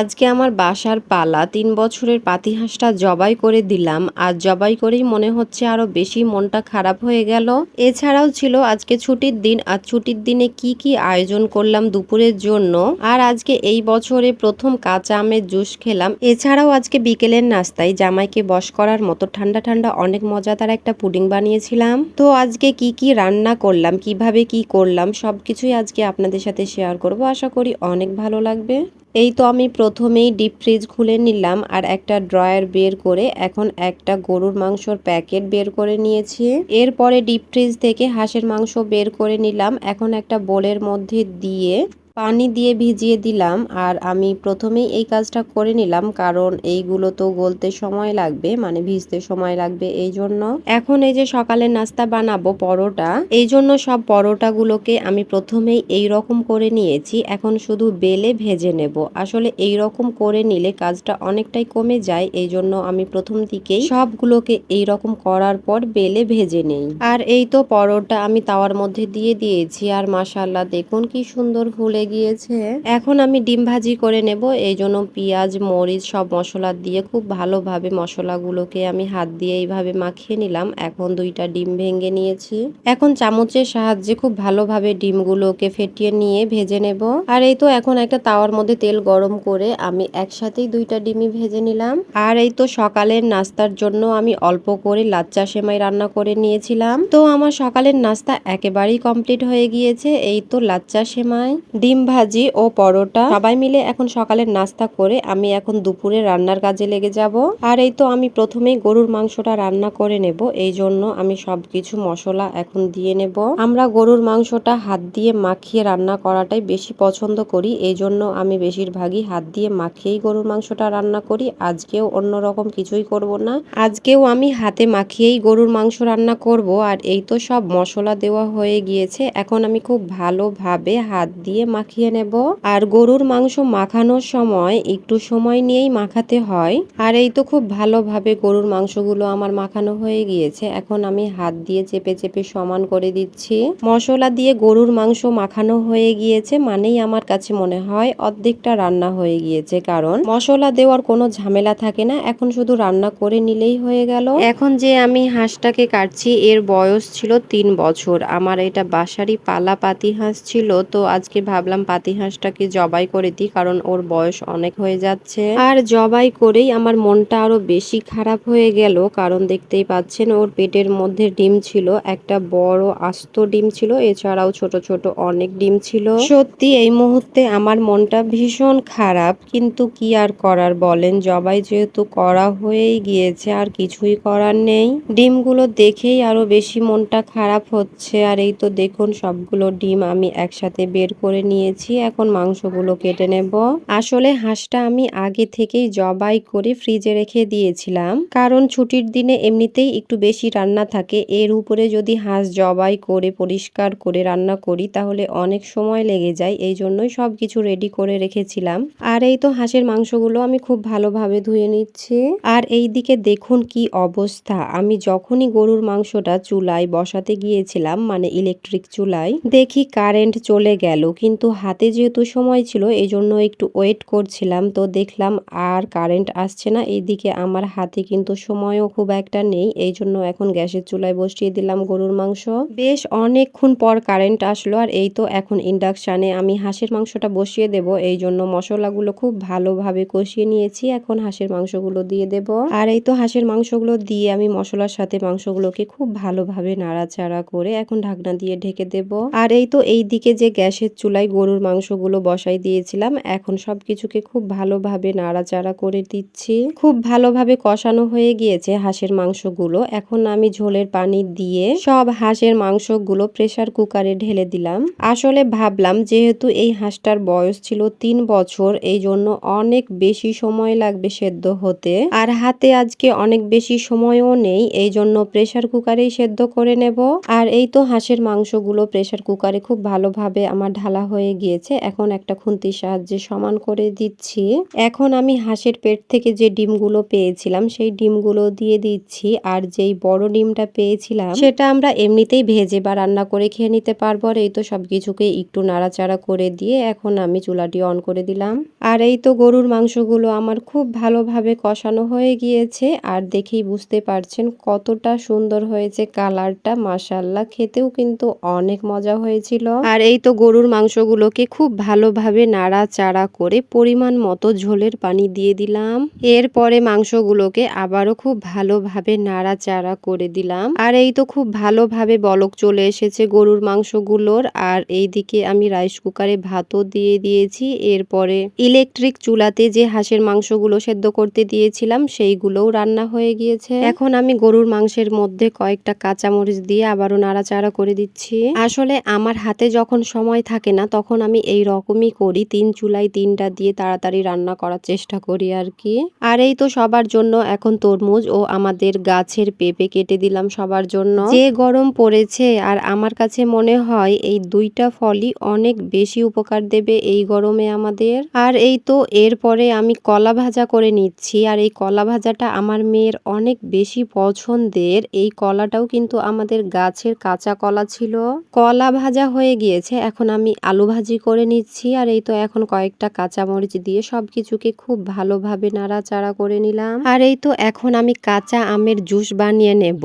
আজকে আমার বাসার পালা। তিন বছরের পাতিহাঁসটা জবাই করে দিলাম। আর জবাই করেই মনে হচ্ছে আরও বেশি মনটা খারাপ হয়ে গেল। এছাড়াও ছিল আজকে ছুটির দিন। আর ছুটির দিনে কি কি আয়োজন করলাম দুপুরের জন্য। আর আজকে এই বছরে প্রথম কাঁচা আমের জুস খেলাম। এছাড়াও আজকে বিকেলের নাস্তায় জামাইকে বস করার মতো ঠান্ডা ঠান্ডা অনেক মজাদার একটা পুডিং বানিয়েছিলাম। তো আজকে কি কি রান্না করলাম, কীভাবে কি করলাম, সবকিছুই আজকে আপনাদের সাথে শেয়ার করব। আশা করি অনেক ভালো লাগবে। এই তো আমি প্রথমেই ডিপ ফ্রিজ খুলে নিলাম আর একটা ড্রয়ার বের করে এখন একটা গরুর মাংসর প্যাকেট বের করে নিয়েছি। এরপরে ডিপ ফ্রিজ থেকে হাঁসের মাংস বের করে নিলাম। এখন একটা বোলের মধ্যে দিয়ে পানি দিয়ে ভিজিয়ে দিলাম আর আমি প্রথমেই এই কাজটা করে নিলাম, কারণ এইগুলো তো গলতে সময় লাগবে মানে ভিজতে সময় লাগবে এই জন্য এখন এই যে সকালে নাস্তা বানাবো পরোটা এই জন্য সব পরোটাগুলোকে আমি প্রথমেই এই রকম করে নিয়েছি, এখন শুধু বেলে ভেজে নেব। আসলে এই রকম করে নিলে কাজটা অনেকটাই কমে যায় এই জন্য আমি প্রথম দিকেই সবগুলোকে এই রকম করার পর বেলে ভেজে নেই। আর এই তো পরোটা আমি তাওয়ার মধ্যে দিয়ে দিয়েছি, আর মাসাল্লাহ দেখুন কি সুন্দর ফুলে গিয়েছে। এখন আমি ডিম ভাজি করে নেব, এই জন্য পেঁয়াজ, মরিচ সব মশলা দিয়ে খুব ভালোভাবে মশলাগুলোকে আমি হাত দিয়ে এইভাবে মাখিয়ে নিলাম। এখন দুইটা ডিম ভেঙে নিয়েছি। এখন চামচের সাহায্যে খুব ভালোভাবে ডিমগুলোকে ফেটিয়ে নিয়ে ভেজে নেব। আর এই তো এখন একটা তাওয়ার মধ্যে তেল গরম করে আমি একসাথেই দুইটা ডিমই ভেজে নিলাম। আর এই তো সকালের নাস্তার জন্য আমি অল্প করে লাচ্চা সেমাই রান্না করে নিয়েছিলাম। তো আমার সকালের নাস্তা একেবারেই কমপ্লিট হয়ে গিয়েছে, এই তো লাচ্চা সেমাই। ডিম ভাজি ও পরোটা। সবাই মিলে এখন সকালের নাস্তা করে আমি এখন দুপুরে রান্নার কাজে লেগে যাব। আর এই তো আমি প্রথমেই গরুর মাংসটা রান্না করে নেব। এই জন্য আমি সবকিছু মশলা এখন দিয়ে নেব। আমরা গরুর মাংসটা হাত দিয়ে মাখিয়ে রান্না করাটাই বেশি পছন্দ করি। এই জন্য আমি বেশিরভাগই হাত দিয়ে মাখিয়েই গরুর মাংসটা রান্না করি। আজকেও অন্যরকম কিছুই করব না। আজকেও আমি হাতে মাখিয়েই গরুর মাংস রান্না করব। আর এই তো সব মশলা দেওয়া হয়ে গিয়েছে। এখন আমি খুব ভালোভাবে হাত দিয়ে মাখিয়ে নেব। আর গরুর মাংস মাখানোর সময় একটু সময় নিয়েই মাখাতে হয়। আর এই তো খুব ভালোভাবে গরুর মাংসগুলো আমার মাখানো হয়ে গিয়েছে। এখন আমি হাত দিয়ে চেপে চেপে সমান করে দিচ্ছি। মশলা দিয়ে গরুর মাংস মাখানো হয়ে গিয়েছে মানেই আমার কাছে মনে হয় অর্ধেকটা রান্না হয়ে গিয়েছে। কারণ মশলা দেওয়ার কোনো ঝামেলা থাকে না। এখন শুধু রান্না করে নিলেই হয়ে গেল। এখন যে আমি হাঁসটাকে কাটছি, এর বয়স ছিল তিন বছর। আমার এটা বাসারই পালা পাতি হাঁস ছিল। তো আজকে ভাবলাম পাতি হাঁসটাকে জবাই করে দিই, কারণ ওর বয়স অনেক হয়ে যাচ্ছে। আর জবাই করেই আমার মনটা আরও বেশি খারাপ হয়ে গেল, কারণ দেখতেই পাচ্ছেন ওর পেটের মধ্যে ডিম ছিল, একটা বড় আস্ত ডিম ছিল, এছাড়াও ছোট ছোট অনেক ডিম ছিল। সত্যি, এই মুহূর্তে আমার মনটা ভীষণ খারাপ, কিন্তু কি আর করার বলেন, জবাই যেহেতু করা হয়েই গিয়েছে, আর কিছুই করার নেই। ডিমগুলো দেখেই আরও বেশি মনটা খারাপ হচ্ছে, আর এই তো দেখুন সবগুলো ডিম আমি একসাথে বের করে নিয়েছি, এখন মাংসগুলো কেটে নেব। আসলে হাঁসটা আমি আগে থেকেই জবাই করে ফ্রিজে রেখে দিয়েছিলাম। কারণ ছুটির দিনে এমনিতেই একটু বেশি রান্না থাকে। এর উপরে যদি হাঁস জবাই করে, পরিষ্কার করে রান্না করি, তাহলে অনেক সময় লেগে যায়। এই জন্যই সব কিছু রেডি করে রেখেছিলাম। আর এই তো হাঁসের মাংসগুলো আমি খুব ভালোভাবে ধুয়ে নিচ্ছি। আর এই দিকে দেখুন কি অবস্থা। আমি যখনই গরুর মাংসটা চুলায় বসাতে গিয়েছিলাম মানে ইলেকট্রিক চুলায়, দেখি কারেন্ট চলে গেল। কিন্তু হাতে যেহেতু সময় ছিল এই জন্য একটু ওয়েট করছিলাম। তো দেখলাম আর কারেন্ট আসছে না এইদিকে আমার হাতে কিন্তু সময়ও খুব একটা নেই এই জন্য এখন গ্যাসের চুলায় বসিয়ে দিলাম গরুর মাংস। বেশ অনেকক্ষণ পর কারেন্ট আসলো, আর এই তো এখন ইন্ডাকশানে আমি হাঁসের মাংসটা বসিয়ে দেব এই জন্য মশলাগুলো খুব ভালোভাবে কষিয়ে নিয়েছি, এখন হাঁসের মাংসগুলো দিয়ে দেব। আর এই তো হাঁসের মাংসগুলো দিয়ে আমি মশলার সাথে মাংসগুলোকে খুব ভালোভাবে নাড়াচাড়া করে এখন ঢাকনা দিয়ে ঢেকে দেব। আর এই তো এই দিকে যে গ্যাসের চুলায় গরুর মাংসগুলো বসাই দিয়েছিলাম। এখন সব কিছুকে খুব ভালোভাবে নাড়াচাড়া করে দিচ্ছি খুব ভালোভাবে কষানো হয়ে গিয়েছে হাঁসের মাংসগুলো। এখন আমি ঝোলের পানি দিয়ে সব হাঁসের মাংসগুলো প্রেসার কুকারে ঢেলে দিলাম। আসলে ভাবলাম যেহেতু এই হাঁসটার বয়স ছিল তিন বছর, এই জন্য অনেক বেশি সময় লাগবে সেদ্ধ হতে। আর হাতে আজকে অনেক বেশি সময়ও নেই, এই জন্য প্রেসার কুকারেই সেদ্ধ করে নেব। আর এই তো হাঁসের মাংসগুলো প্রেসার কুকারে খুব ভালোভাবে আমার ঢালা হয়ে হয়ে গিয়েছে, এখন একটা খুন্তির সাহায্যে সমান করে দিচ্ছি। এখন আমি হাঁসের পেট থেকে যে ডিমগুলো পেয়েছিলাম, সেই ডিমগুলো দিয়ে দিচ্ছি আর যেই বড় ডিমটা পেয়েছিলাম, সেটা আমরা এমনিতেই ভেজে বা রান্না করে খেয়ে নিতে পারব। আর এই তো সবকিছুকে একটু নাড়াচাড়া করে দিয়ে এখন আমি চুলাটি অন করে দিলাম। আর এই তো গরুর মাংসগুলো আমার খুব ভালোভাবে কষানো হয়ে গিয়েছে আর দেখেই বুঝতে পারছেন কতটা সুন্দর হয়েছে কালারটা। মাসাল্লাহ খেতেও কিন্তু অনেক মজা হয়েছিল। আর এই তো গরুর মাংসগুলোকে খুব ভালোভাবে নাড়াচাড়া করে পরিমাণ মতো ঝোলের পানি দিয়ে দিলাম। এরপরে মাংসগুলোকে আবারও খুব ভালোভাবে নাড়াচাড়া করে দিলাম। আর এই তো খুব ভালোভাবে বলক চলে এসেছে গরুর মাংসগুলোর। আর এইদিকে আমি রাইস কুকারে ভাতও দিয়ে দিয়েছি। এরপরে ইলেকট্রিক চুলাতে যে হাঁসের মাংসগুলো সেদ্ধ করতে দিয়েছিলাম, সেইগুলোও রান্না হয়ে গিয়েছে। এখন আমি গরুর মাংসের মধ্যে কয়েকটা কাঁচামরিচ দিয়ে আবারও নাড়াচাড়া করে দিচ্ছি। আসলে আমার হাতে যখন সময় থাকে না, তখন আমি এই রকমই করি। তিন চুলাই তিনটা দিয়ে তাড়াতাড়ি রান্না করার চেষ্টা করি আর কি। আর এই তো সবার জন্য এখন তরমুজ ও আমাদের গাছের পেঁপে কেটে দিলাম সবার জন্য। যে গরম পড়েছে আর আমার কাছে মনে হয় এই দুইটা ফলই অনেক বেশি উপকার দেবে এই গরমে আমাদের। আর এই তো এরপরে আমি কলা ভাজা করে নিচ্ছি আর এই কলা ভাজাটা আমার মেয়ের অনেক বেশি পছন্দের। এই কলাটাও কিন্তু আমাদের গাছের কাঁচা কলা ছিল। কলা ভাজা হয়ে গিয়েছে, এখন আমি আলু ভাজি করে নিচ্ছি। আর এই তো এখন কয়েকটা কাঁচামরিচ দিয়ে সব কিছুকে খুব ভালোভাবে নাড়াচাড়া করে নিলাম। আর এই তো এখন আমি কাঁচা আমের জুস বানিয়ে নেব।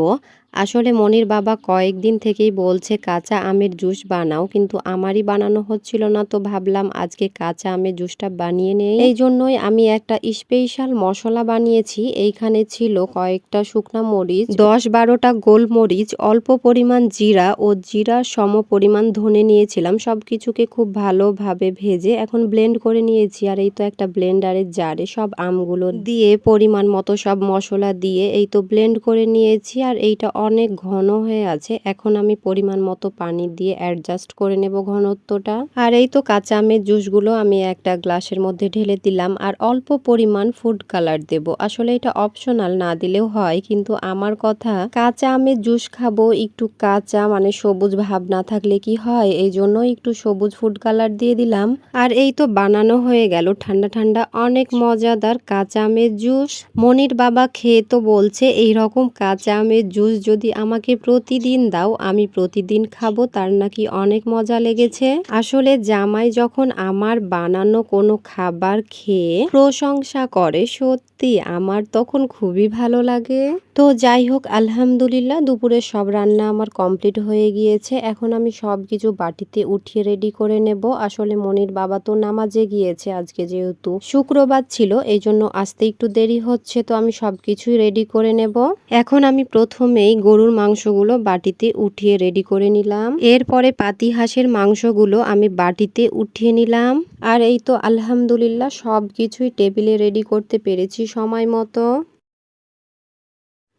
আসলে মনির বাবা কয়েকদিন থেকেই বলছে, কাঁচা আমের জুস বানাও, কিন্তু আমারই বানানো হচ্ছিল না তো ভাবলাম আজকে কাঁচা আমের জুসটা বানিয়ে নেই। এই জন্যই আমি একটা স্পেশাল মশলা বানিয়েছি। এইখানে ছিল কয়েকটা শুকনা মরিচ, দশ বারোটা গোলমরিচ, অল্প পরিমাণ জিরা ও জিরা সম পরিমাণ ধনে নিয়েছিলাম। সব কিছুকে খুব ভালোভাবে ভেজে এখন ব্লেন্ড করে নিয়েছি। আর এই তো একটা ব্লেন্ডারের জারে সব আমগুলো দিয়ে পরিমাণ মতো সব মশলা দিয়ে এই তো ব্লেন্ড করে নিয়েছি। আর এইটা অনেক ঘন হয়ে আছে। এখন আমি পরিমাণ মতো পানি দিয়ে অ্যাডজাস্ট করে নেব ঘনত্বটা। আর এই তো কাঁচা আমের জুসগুলো আমি একটা গ্লাসের মধ্যে ঢেলে দিলাম। আর অল্প পরিমাণ ফুড কালার দেব। আসলে এটা অপশনাল না দিলেও হয়, কিন্তু আমার কথা, কাঁচা আমের জুস খাব একটু কাঁচা মানে সবুজ ভাব না থাকলে কি হয়? এই জন্য একটু সবুজ ফুড কালার দিয়ে দিলাম। আর এই তো বানানো হয়ে গেল ঠান্ডা ঠান্ডা, অনেক মজাদার কাঁচা আমের জুস। মনির বাবা খেয়ে তো বলছে এই রকম কাঁচা আমের জুস যদি আমাকে প্রতিদিন দাও, আমি প্রতিদিন খাব, তার নাকি অনেক মজা লেগেছে। আসলে জামাই যখন আমার বানানো কোনো খাবার খেয়ে প্রশংসা করে, সত্যি আমার তখন খুবই ভালো লাগে। তো যাই হোক, আলহামদুলিল্লাহ দুপুরে সব রান্না আমার কমপ্লিট হয়ে গিয়েছে। এখন আমি সব কিছু বাটিতে উঠিয়ে রেডি করে নেব। আসলে মনির বাবা তো নামাজে গিয়েছে আজকে যেহেতু শুক্রবার ছিল, এই জন্য আসতে একটু দেরি হচ্ছে, তো আমি সব কিছুই রেডি করে নেব। এখন আমি প্রথমেই গরুর মাংসগুলো বাটিতে উঠিয়ে রেডি করে নিলাম। এরপরে পাতি হাঁসের মাংসগুলো আমি বাটিতে উঠিয়ে নিলাম। আর এই তো আলহামদুলিল্লাহ সব কিছুই টেবিলে রেডি করতে পেরেছি সময় মতো।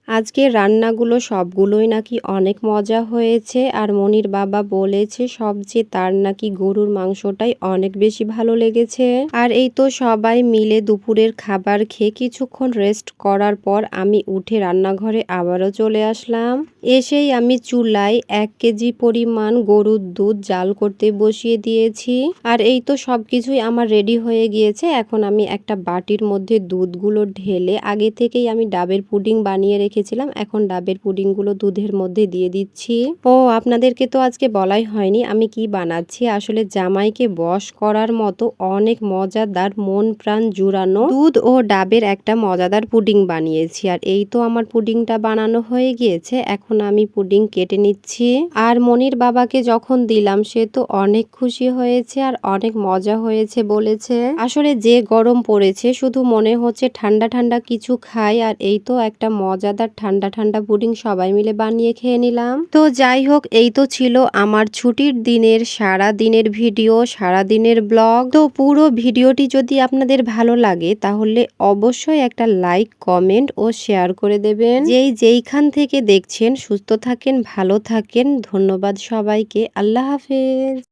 আজকে রান্নাগুলো সবগুলোই নাকি অনেক মজা হয়েছে আর মনির বাবা বলেছে সবচেয়ে তার নাকি গরুর মাংসটাই অনেক বেশি ভালো লেগেছে। আর এই তো সবাই মিলে দুপুরের খাবার খেয়ে কিছুক্ষণ রেস্ট করার পর আমি উঠে রান্নাঘরে আবারও চলে আসলাম। এসেই আমি চুলায় এক কেজি পরিমাণ গরুর দুধ জাল করতে বসিয়ে দিয়েছি। আর এই তো সব কিছুই আমার রেডি হয়ে গিয়েছে। এখন আমি একটা বাটির মধ্যে দুধগুলো ঢেলে আগে থেকেই আমি ডাবের পুডিং বানিয়ে রেখে রেখেছিলাম। এখন ডাবের পুডিংগুলো দুধের মধ্যে দিয়ে দিচ্ছি। ও, আপনাদেরকে তো আজকে বলাই হয়নি আমি কি বানাচ্ছি। আসলে জামাইকে বশ করার মতো অনেক মজাদার মন প্রাণ জুড়ানো দুধ ও ডাবের একটা মজাদার পুডিং বানিয়েছি। আর এই তো আমার পুডিংটা বানানো হয়ে গিয়েছে। এখন আমি পুডিং কেটে নিচ্ছি। আর মনির বাবাকে যখন দিলাম, সে তো অনেক খুশি হয়েছে আর অনেক মজা হয়েছে বলেছে। আসলে যে গরম পড়েছে, শুধু মনে হচ্ছে ঠান্ডা ঠান্ডা কিছু খাই। আর এই তো একটা মজাদার ঠান্ডা ঠান্ডা পুডিং সবাই মিলে বানিয়ে খেয়ে নিলাম। তো যাই হোক, এই তো ছিল আমার ছুটির দিনের, সারা দিনের ভিডিও, সারা দিনের ব্লগ। তো পুরো ভিডিওটি যদি আপনাদের ভালো লাগে, তাহলে অবশ্যই একটা লাইক, কমেন্ট ও শেয়ার করে দেবেন। যেই যেইখান থেকে দেখছেন, সুস্থ থাকেন, ভালো থাকেন। ধন্যবাদ সবাইকে। আল্লাহ হাফেজ।